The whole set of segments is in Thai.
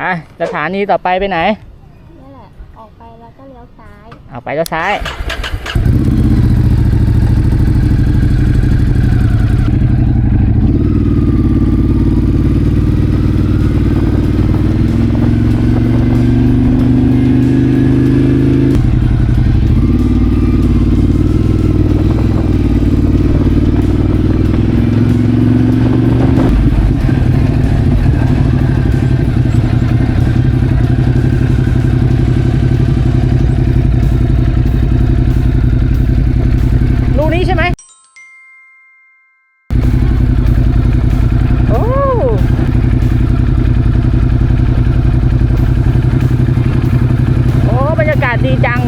อะสถานีต่อไปไปไหน นี่แหละ ออกไปแล้วก็เลี้ยวซ้าย เอาไปแล้วซ้าย ลูกนี้ใช่ไหมโอ้โอ้บรรยากาศดีจัง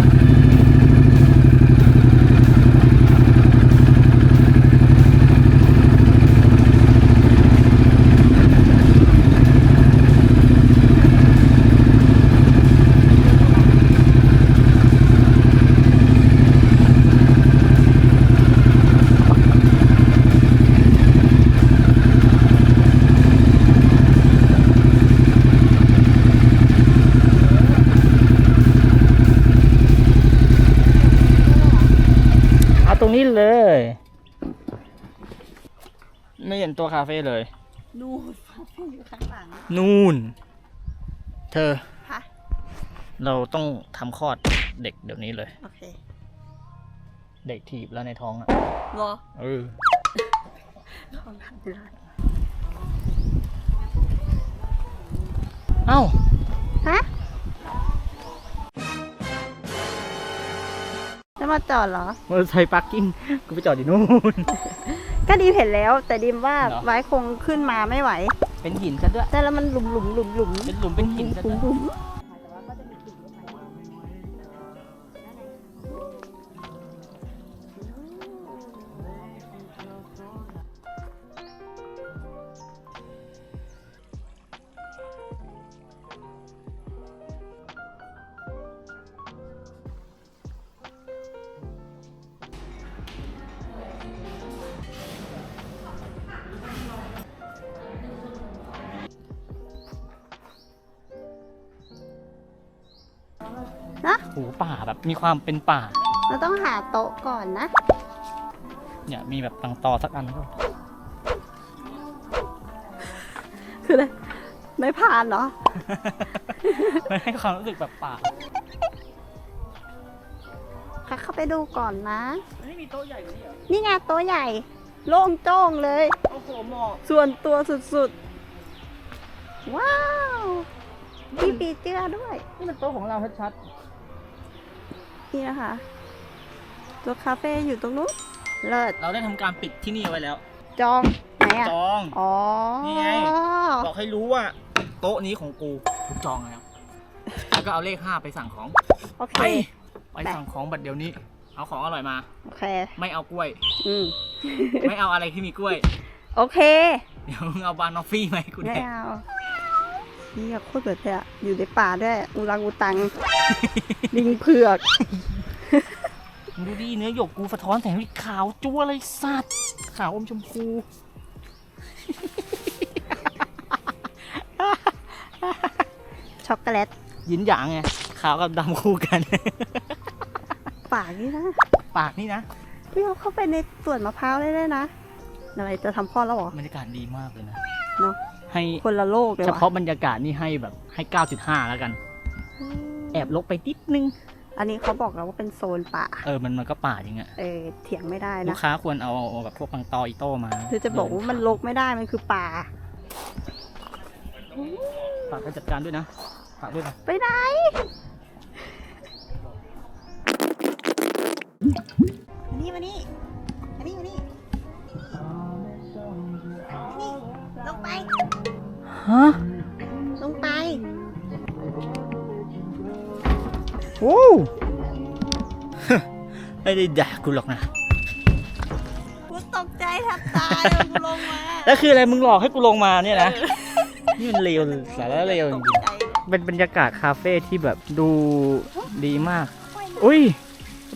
เอาตรงนี้เลย ไม่เห็น ตัวคาเฟ่เลย นู่นคาเฟ่อยู่ข้างหลัง นู่น เธอฮะเราต้องทำคลอดเด็กเดี๋ยวนี้เลย โอเคเด็กถีบแล้วในท้องอะรอเออเขาทำได้เอ้า ฮะจะมาจอดเหรอมอเตอร์ไซค์พาร์กิ้งกูไปจอดอยู่นู่น ก็ดีมเห็นแล้ว แต่ดีมว่าเหรอ ไว้คงขึ้นมาไม่ไหวเป็นหินซะด้วยใช่แล้วมันหลุมหลุมหลุมหลุมเป็นหลุมเป็นหินซะหลุด้มวยหลุม นะโหป่าแบบมีความเป็นป่า เราต้องหาโต๊ะก่อนนะ เนี่ยมีแบบตังตอสักอันก็คืออะไรไม่ผ่านเหรอ มันให้ความรู้สึกแบบป่าค่ะเข้าไปดูก่อนนะ ไม่มีโต๊ะใหญ่กว่านี้เหรอ นี่ไงโต๊ะใหญ่ โล่งโจ้งเลย โอ้โหเหมาะส่วนตัวสุดๆ ว้าวมีปีเจือด้วย นี่มันโต๊ะของเราชัด นี่นะคะตัวคาเฟ่อยู่ตรงนู้นเลิศๆเราได้ทำการปิดที่นี่เอาไว้แล้ว จองไหนอะจอง อ๋อนี่ไง บอกให้รู้ว่าโต๊ะนี้ของกูกูจองแล้ว แล้วก็เอาเลขห้าไปสั่งของ โอเค ไป ไปสั่งของบัดเดี๋ยวนี้ เอาของอร่อยมา โอเค ไม่เอากล้วย อืม ไม่เอาอะไรที่มีกล้วย โอเค เดี๋ยวมึงเอาบานอฟฟี่มาให้กูไม่แดกเอา นี่โคตรเบิดเลยอะอยู่ในป่าด้วยอูรังอูตัง ลิงเผือกมึงดูดิเนื้อหยกกูสะท้อนแสงวิขาวจั่วเลยสัตว์ขาวอมชมพู ช็อกโกแลตหยินหยางไงขาวกับดำคู่กัน ปากนี่นะ ปากนี่นะพี่เอาเข้าไปในสวนมะพร้าวได้เลยนะอะไรจะทำพ่อแล้วเหรอบรรยากาศดีมากเลยนะ เนอะ ให้คนละโลกเลยเฉว่ะพาะบรรยากาศนี่ให้แบบให้9.5แล้วกัน แอบลบไปนิดนึง อันนี้เขาบอกแล้วว่าเป็นโซนป่า เออมันมันก็ป่าจริงอะเออเถียงไม่ได้ลูนะกค้าควรเอาเอาแบบพวกปังตออีโต้มาคือจะบอกว่ามันลกไม่ได้มันคือป่าฝากไปจัดการด้วยนะฝากด้วยนะไปไหนมานี่มานี่ ฮะลงไปโอ้ไม่ได้ด่ากูหรอกนะกูตกใจแทบตายอะกูลงมาแล้วคืออะไรมึงหลอกให้กูลงมาเนี่ยนะนี่มันเลวสาระเลวจตริกงใจๆเป็นบรรยากาศคาเฟ่ที่แบบดูดีมาก อุ้ย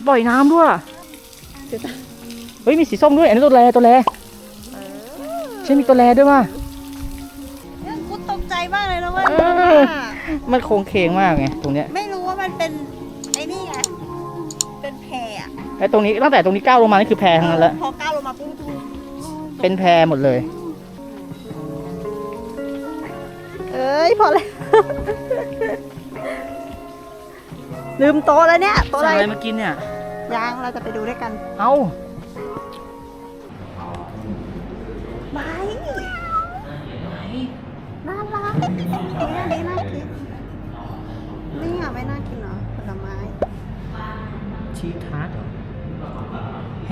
ปล่อยน้ำด้วยเฮ้ยมีสีส้มด้วยอันนี้ตัวแรตัวแรเออใช่มีตัวแรด้วยว่ะ มากเลยนะเว้ยเออมันโครงเคงมากไงตรงเนี้ยไม่รู้ว่ามันเป็นไอ้นี่ไงเป็นแพรอะไอ้ตรงนี้ตั้งแต่ตรงนี้ก้าวลงมานี่คือแพรทั้งนั้นแล้วพอก้าวลงมาปุ๊บเป็นแพรหมดเลย เอ้ยพอแล้วลืมโต๊ะแล้วเนี่ยโต๊ะสั่งอะอะไรไรมากินเนี่ยยังเราจะไปดูด้วยกัน เอ้า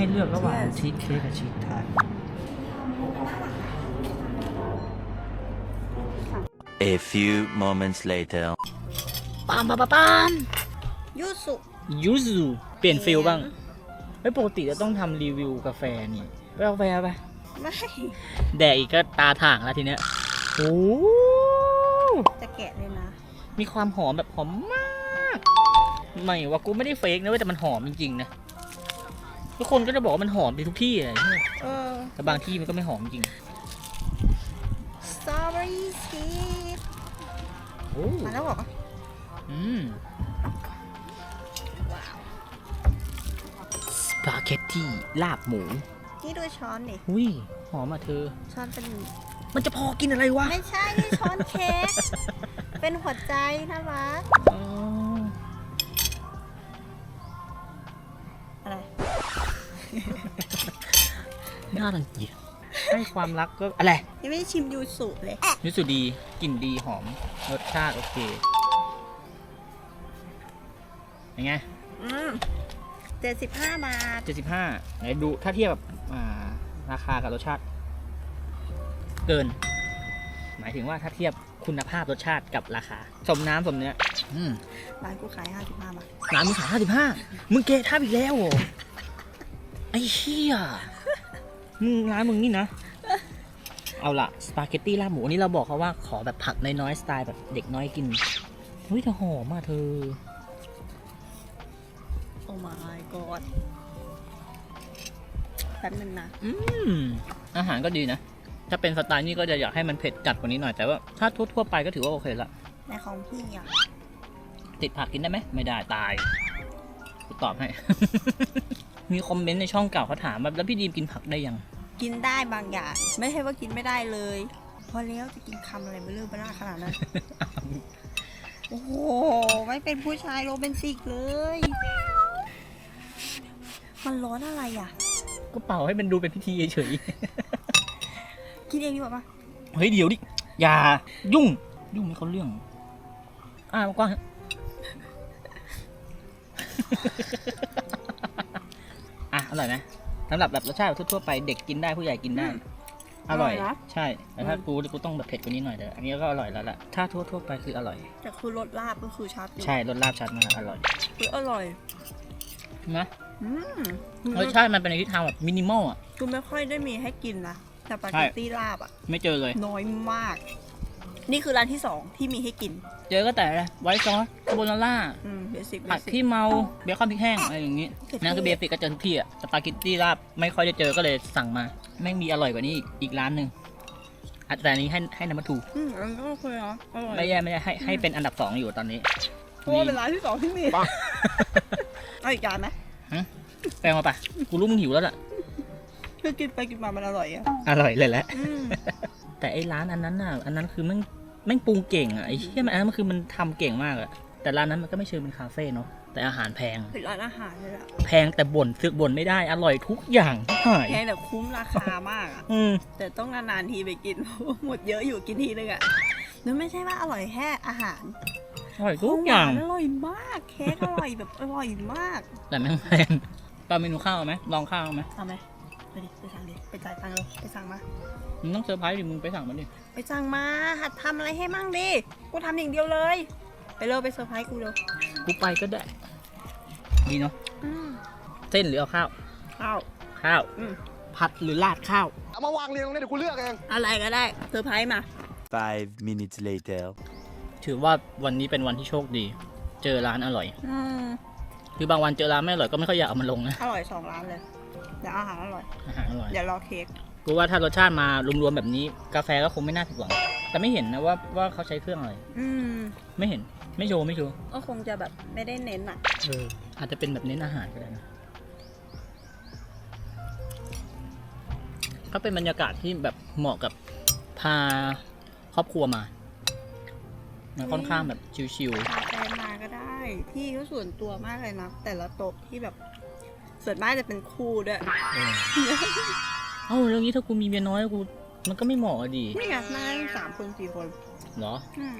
ให้เลือกระหว่าง Yes ชีสเค้กกับชีสทาร์ต A few moments later. ปามปามปามยูสุยูซูเปลี่ยนฟิลบ้างเฮ้ยปกติจะต้องทำรีวิวกาแฟนี่ไปเอากาแฟไปไม่แดกอีกก็ตาถ่างแล้วทีเนี้ยโอ้จะแกะเลยนะ มีความหอมแบบหอมมาก ไม่ว่ากูไม่ได้เฟกนะเว้ยแต่มันหอมจริงๆนะ ทุกคนก็จะบอกว่ามันหอมไปทุกที่เลยเนี่ยเออ แต่บางที่มันก็ไม่หอมจริงสตรอเบอรี่ชีสโอ้มาแล้วเหรอ อืมว้าว สปาเกตตี้ลาบหมูนี่ดูช้อนดิ อุ้ยหอมอะเธอ ช้อนเป็น มันจะพอกินอะไรวะไม่ใช่ นี่ช้อนเค้ก เป็นหัวใจน่ารักอ๋อ น่ารังเกียจให้ความรักก็อะไรยังไม่ได้ชิมยูสุเลยรู้สึกดีกลิ่นดีหอมรสชาติโอเคยังไงอืมเจ็ดสิบห้าบาท เจ็ดสิบห้าไหนดูถ้าเทียบกับอ่าราคากับรสชาติ เกิน หมายถึงว่าถ้าเทียบคุณภาพรสชาติกับราคา สมน้ำสมเนื้ออืม ร้านกูขายห้าสิบห้าบาทร้านมึงขายห้าสิบห้ามึงเกทับอีกแล้วเหรอไอ้เหี้ย มึงร้านมึงนี่นะ เอาละสปาเกตตี้ลาบหมูอันนี้เราบอกเขาว่าขอแบบผักน้อยๆสไตล์แบบเด็กน้อยกินเฮ้ยแต่หอมมากเธอ โอ้ my god แป๊บนึงนะ อืม อาหารก็ดีนะ ถ้าเป็นสไตล์นี้ก็จะอยากให้มันเผ็ดจัดกว่านี้หน่อย แต่ว่าถ้าทั่วๆไปก็ถือว่าโอเคละในของพี่อะ ติดผักกินได้ไหม ไม่ได้ตายกูตอบให้ มีคอมเมนต์ในช่องเก่าเขาถามว่าแล้วพี่ดีมกินผักได้ยัง กินได้บางอย่าง ไม่ใช่ว่ากินไม่ได้เลย พอแล้วจะกินคำอะไรเบลเลอร์เบล่าขนาดนั้น โอ้โห ไม่เป็นผู้ชายโรแมนติกเลย มันร้อนอะไรอะ ก็เป่าให้มันดูเป็นพิธีเฉยกินเองดีกว่าปะๆเฮ้ยเดี๋ยวดิ อย่ายุ่ง ยุ่งไม่เขาเรื่อง อ่ากว้างอะอร่อยไหม สำหรับแบบรสชาติทั่วๆไปเด็กกินได้ผู้ใหญ่กินได้อร่อยนะ ใช่แต่ถ้ากูกูต้องแบบเผ็ดกว่านี้หน่อยแต่อันนี้ก็อร่อยแล้วล่ะถ้าทั่วๆไปคืออร่อย แต่คือรสลาบก็คือชัดอยู่ใช่รสลาบชัดมากอร่อยคืออร่อย นะอืมรสชาติมันเป็นในทิศทางแบบมินิมอลอะ คือไม่ค่อยได้มีให้กินนะแต่ปาเกตตี้ลาบอะ ไม่เจอเลย น้อยมาก นี่คือร้านที่สองที่มีให้กิน เจอก็แต่อะไรไวท์ซอส คาโบนาร่าอืมเบสิกผัดขี้เมาเบคอนพริกแห้งอะไรอย่างงี้เผ็ดนั่นคือเบสิกก็เจอทุกที่อะสปาเกตตี้ราบไม่ค่อยได้เจอก็เลยสั่งมาแม่งมีอร่อยกว่านี้อีกอีกร้านหนึ่งอะแต่อันนี้ให้ให้น้ำมันถูอืมอันนี้ก็โอเคเนาะอร่อยไม่แย่ไม่แย่ให้ให้เป็นอันดับสองอยู่ตอนนี้เพราะว่าเป็นร้านที่สองที่มีเอาอีกจานไหมแปลงมาปะกูรู้มึงหิวแล้วล่ะคือกินไปกินมามันอร่อยอะอร่อยเลยแหละอืมแต่ไอ้ร้านอันนั้นน่ะ อันนั้นคือแม่งแม่งปรุงเก่งอะไอ้เชี่ยมันอันนั้นมันคือมันทำเก่งมากอะ แต่ร้านนั้นมันก็ไม่เชิงเป็นคาเฟ่เนาะแต่อาหารแพงเป็นร้านอาหารเลยอะแพงแต่บ่นซึกบ่นไม่ได้อร่อยทุกอย่างหายแพงแต่คุ้มราคามากอะอืมแต่ต้องนานๆทีไปกินเพราะว่าหมดเยอะอยู่กินทีนึงอะแล้วไม่ใช่ว่าอร่อยแค่อาหารอร่อยทุกอย่างขงหวานอร่อยมากเค้กอร่อยแบบอร่อยมาก แต่แม่งแพงตอนเมนูข้าวเอาไหมลองข้าวเอาไหมเอาไหมไปดิไปสั่งดิไปจ่ายตังค์เลยไปสั่งมามึงต้องเซอร์ไพรส์ดิมึงไปสั่งมันดิไปสั่งมาหัดทำอะไรให้มั่งดิกูทำอย่างเดียวเลย ไปเร็วไปเซอร์ไพรส์กูเร็วกูไปก็ได้ ดีเนาะอืมเส้นหรือเอาข้าว ข้าว ข้าว อืม ผัดหรือราดข้าว เอามาวางเรียงตรงนี้เดี๋ยวกูเลือกเองอะไรก็ได้เซอร์ไพรส์มา Five minutes later. ถือว่าวันนี้เป็นวันที่โชคดี เจอร้านอร่อย อืมคือบางวันเจอร้านไม่อร่อยก็ไม่ค่อยอยากเอามันลงนะ อร่อยสองร้านเลยเดี๋ยวอาหารอร่อยอาหารอร่อย เดี๋ยวรอเค้ก กูว่าถ้ารสชาติมารวมๆแบบนี้ กาแฟก็คงไม่น่าผิดหวัง แต่ไม่เห็นนะว่าว่าเขาใช้เครื่องอะไร อืมไม่เห็น ไม่โชว์ไม่โชว์ก็คงจะแบบไม่ได้เน้นอะ เอออาจจะเป็นแบบเน้นอาหารก็ได้นะก็เป็นบรรยากาศที่แบบเหมาะกับพาครอบครัวมามันค่อนข้างแบบชิวพาแฟนมาก็ได้ ที่ก็ส่วนตัวมากเลยนะ แต่ละโต๊ะที่แบบส่วนมากจะเป็นคู่ด้วย ๆเออเอ้าแล้วงี้ถ้ากูมีเมียน้อยกู มันก็ไม่เหมาะอะดีนี่ไงนั่งสามคนสี่คนเหรอ อืม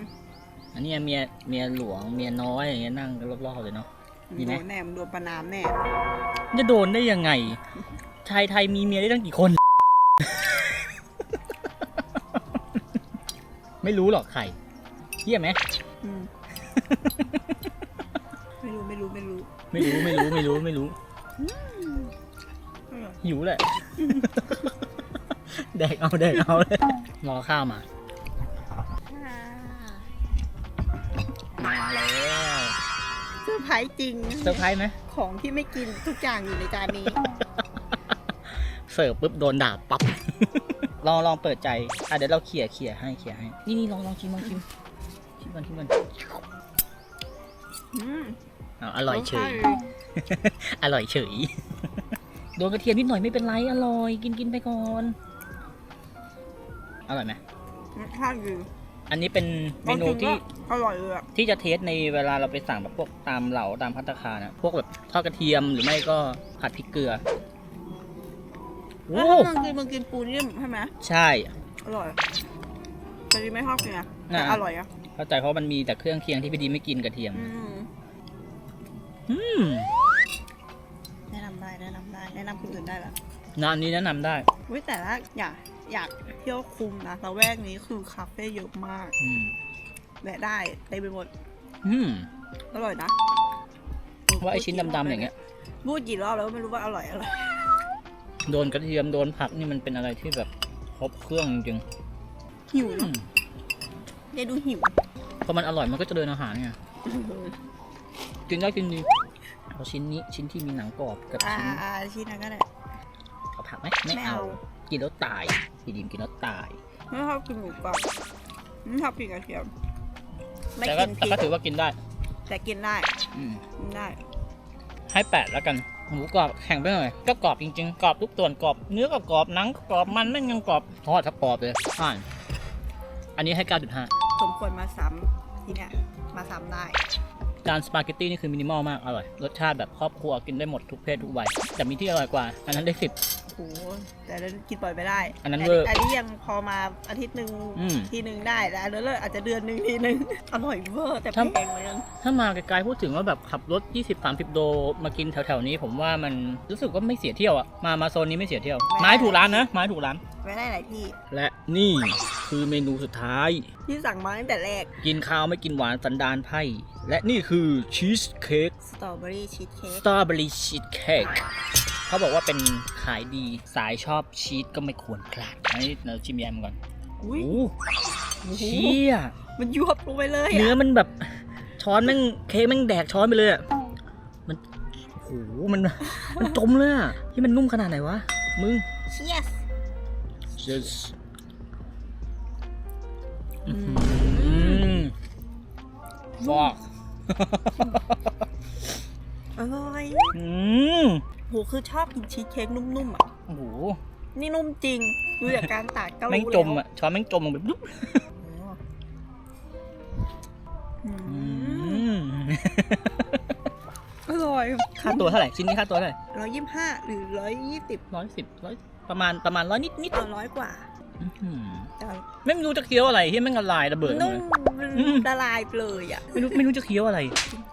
อันเนี้ยเมียเมียหลวงเมียน้อยอย่างเงี้ยนั่งรอบๆเลยเนาะ ดีไหม โดนแหนมโดนประนามแน่จะโดนได้ยังไง ชายไทยมีเมียได้ตั้งกี่คน ไม่รู้หรอกใครเที่ยไหม อืมไม่รู้ไม่รู้ไม่รู้ไม่รู้ไม่รู้ไม่รู้ไม่รู้ อืมหิวแหละ แดกเอาแดกเอาเลยรอข้าวมาอ่ามาแล้วเซอร์ไพรส์จริง เซอร์ไพรส์ไหมของที่ไม่กินทุกอย่างอยู่ในจานนี้ เสิร์ฟปุ๊บโดนด่าปั๊บลองลองเปิดใจอะเดี๋ยวเราเขี่ยเขี่ยให้เขี่ยให้ นี่นี่ลองลองชิมลองชิมชิมก่อนชิมก่อนอืมเอาอร่อยเฉยรสชาติอร่อยเฉย โดนกระเทียมนิดหน่อยไม่เป็นไร อร่อย กินกินไปก่อน อร่อยไหมรสชาติดีอันนี้เป็นเมนูอาจริที่งก็อร่อยเลยอะที่จะเทสในเวลาเราไปสั่งแบบพวกตามเหล่าตามพัตตาคารนะพวกแบบทอดกระเทียมหรือไม่ก็ผัดพริกเกลือโอ้แล้วถ้ามึงกินมึงกินปูนิ่มใช่ไหมใช่ อร่อยแต่ดีไม่ชอบกินอะแต่อ่าอร่อยอะเข้าใจเพราะมันมีแต่เครื่องเคียงที่พี่ดีไม่กินกระเทียมอืมอืมแนะนำได้แนะนำได้แนะนำคนอื่นได้ละร้านนี้แนะนำได้เว้ยแต่ละอยาก อยากเที่ยวคุมนะละแวกนี้คือคาเฟ่เยอะมากอืมแวะได้เต็มไปหมดอืมอร่อยนะว่าไอชิ้นดำๆอย่างเงี้ย พูดกี่รอบแล้วก็ไม่รู้ว่าอร่อยอร่อยโดนกระเทียมโดนผักนี่มันเป็นอะไรที่แบบครบเครื่องจริงหิวๆอืเนาะมเนี่ยดูหิวพอมันอร่อยมันก็จะเดินอาหารไงกินได้กินดีเอาชิ้นนี้ชิ้นที่มีหนังกรอบกับอ่าชิ้นอ่าชิ้นนั้นก็ได้เอาผักไหมไม่ไม่เอาเอากินแล้วตาย พี่ดีมกินแล้วตาย ไม่ชอบกินหมูกรอบไม่ชอบกินกระเทียม ไม่แต่ก็กินพแต่ริก็กถือว่ากินได้ แต่กินได้อืมกินได้ ให้แปดแล้วกัน หมูกรอบแข็งไปหน่อย ก็กรอบจริงๆ กรอบทุกส่วนกรอบ เนื้อก็กรอบ หนังก็กรอบ มันไม่งยังกรอบทอดทับกรอบเลยผ่านอันนี้ให้ 9.5 สมควรมาซ้ำที่เนี่ยมาซ้ำได้ จานสปาเกตตี้นี่คือมินิมอลมาก อร่อย รสชาติแบบครอบครัวกินได้หมดทุกเพศทุกวัย แต่มีที่อร่อยกว่า อันนั้นได้โอ้โหแต่นั้นกินบ่อยไม่ได้อันนั้นแต่เวอร์อันนี้ยังพอมาอาทิตย์หนึ่งอืม ทีหนึ่งได้แต่อันนั้นเลยอาจจะเดือนหนึ่งทีหนึ่ง อร่อยเวอร์แต่ครับแพงเหมือนกัน10ถ้ามาไกลๆพูดถึงว่าแบบขับรถ 20-30 โลมากินแถวๆนี้ ผมว่ามันรู้สึกว่าไม่เสียเที่ยวอะมามาโซนนี้ไม่เสียเที่ยวไม้ถูกร้านนะไม้ถูกร้านไว้ได้หลายที่ และนี่คือเมนูสุดท้าย ที่สั่งมาตั้งแต่แรก กินข้าวไม่กินหวานสันดานไพ่และนี่คือชีสเค้กสตรอเบอรี่ชีสเค้กสตรอเบอรี่ชีสเค้ก เขาบอกว่าเป็นขายดีสายชอบชีสก็ไม่ควรพลาดอันนี้เราชิมแยมก่อนอุ้ยโอ้เชี่ยมันยวบลงไปเลยเนื้ออะมันแบบช้อนแม่งเค้กแม่งแดกช้อนไปเลยอะมันโอ้โหมันมันจมเลยอะที่มันนุ่มขนาดไหนวะมึง เชียส Yes อืมอืมฟอกอร่อย อืม โหคือชอบกินชีสเค้กนุ่มๆอะโอ้โหนี่นุ่มจริง ดูจากการตากก็รู้แม่งจมแล้วอะช้อนแม่งจมลงไปปุ๊บอือืมมอร่อยค่าตัวเท่าไหร่ชิ้นนี้ค่าตัวเท่าไหร่ร้อยยี่สิบห้าหรือร้อยยี่สิบร้อยสิบร้อยประมาณประมาณร้อยนิดนิดเอาร้อยกว่าอื้อหือแต่ไม่รู้จะเคี้ยวอะไรที่แม่งละลายระเบิดเลนุ่มยอืม ละลายไปเลยอะ ไม่รู้ไม่รู้จะเคี้ยวอะไร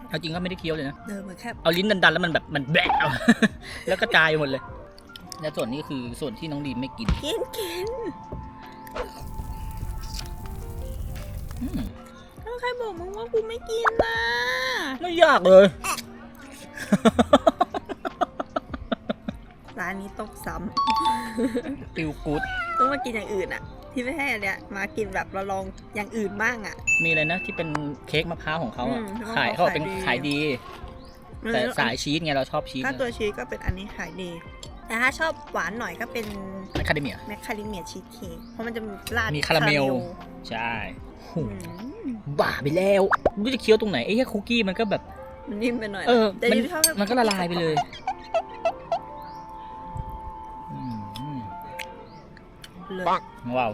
เอาจริงก็ไม่ได้เคี้ยวเลยนะ เดินเหมือนแค่เอาลิ้นดันๆแล้วมันแบบมันแบะเอาแล้วกระจายหมดเลย แล้วส่วนนี้คือส่วนที่น้องดีมไม่กินกินกินอืมแล้วใครบอกมึงว่ากูไม่กินนะไม่ยากเลย ร้านนี้ต้องซ้ติวกูดำต้องมากินอย่างอื่นอะ ที่ไม่ให้อันเนี้ยมากินแบบเราลองอย่างอื่นบ้างอะ มีอะไรนะที่เป็นเค้กมะพร้าวของเขาอะอืมขายเขาเขาบอกเป็นขาขายยดี ดี แต่สายชีสไงเราชอบชีสถ้าตัวชีสก็เป็นอันนี้ขายดี แต่ถ้าชอบหวานหน่อยก็เป็นแมคคาเดเมีย แมคคาเดเมียชีสเค้กเพราะมันจะมีราดมีคาราเมล ใช่โหอืมบ้าไปแล้วไม่รู้จะเคี้ยวตรงไหนไอ้แค่คุกกี้มันก็แบบ มันนิ่มไปหน่อยเออแต่มันดิชอบแบบมันก็ละลายไปเลย เลยว้าว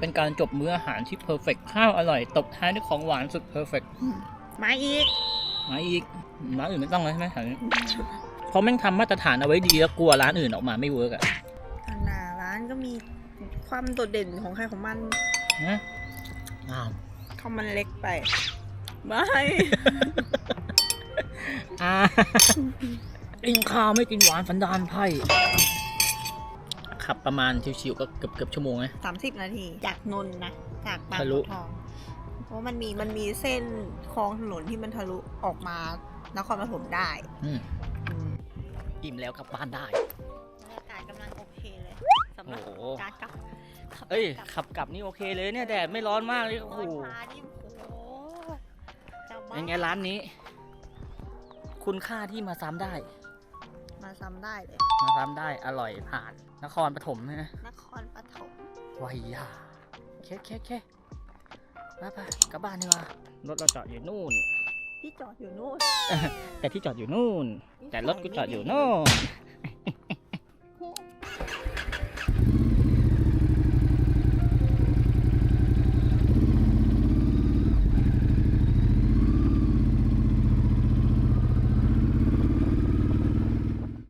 เป็นการจบมื้ออาหารที่เพอร์เฟกข้าวอร่อย ตบท้ายด้วยของหวานสุดเพอร์เฟกมาอีก มาอีก ร้านอื่นไม่ต้องเลยใช่ไหมแถวนี้เพราะแม่งทำมาตรฐานเอาไว้ดีแล้วกลัวร้านอื่นออกมาไม่เวิร์กอะหน้าร้านก็มีความโดดเด่นของใครของมันนะอ้าวเขามันเล็กไป ไม่อ่ากินข้าวไม่กินหวานสันดานไพ่ ขับประมาณชิวๆก็เกือบเกือบชั่วโมงนะสามสิบนาที จากนนท์นะ จากบางทะลุบัวทองเพราะมันมีมันมีเส้นคลองถนนที่มันทะลุออกมานครปฐมได้อืมอืมอิ่มแล้วกลับบ้านได้บรรยากาศกำลังโอเคเลยสำหรับโอ้โหการกลับขับเอ้ยกลับขับกลับนี่โอเคเลยเนี่ยแดดไม่ร้อนมากเลยโอ้โหร้อนช้านี่โอ้โหจะบ้ายังไงร้านนี้ คุณค่าที่มาซ้ำได้ มาซ้ำได้เลย มาซ้ำได้อร่อยผ่าน นครปฐมนะนครปฐมวายยาเคเคเคไปไปกลับบ้านดีกว่ารถเราจอดอยู่นู่น ที่จอดอยู่นู่น แต่ที่จอดอยู่นู่น แต่รถกูจอดอยู่นู่น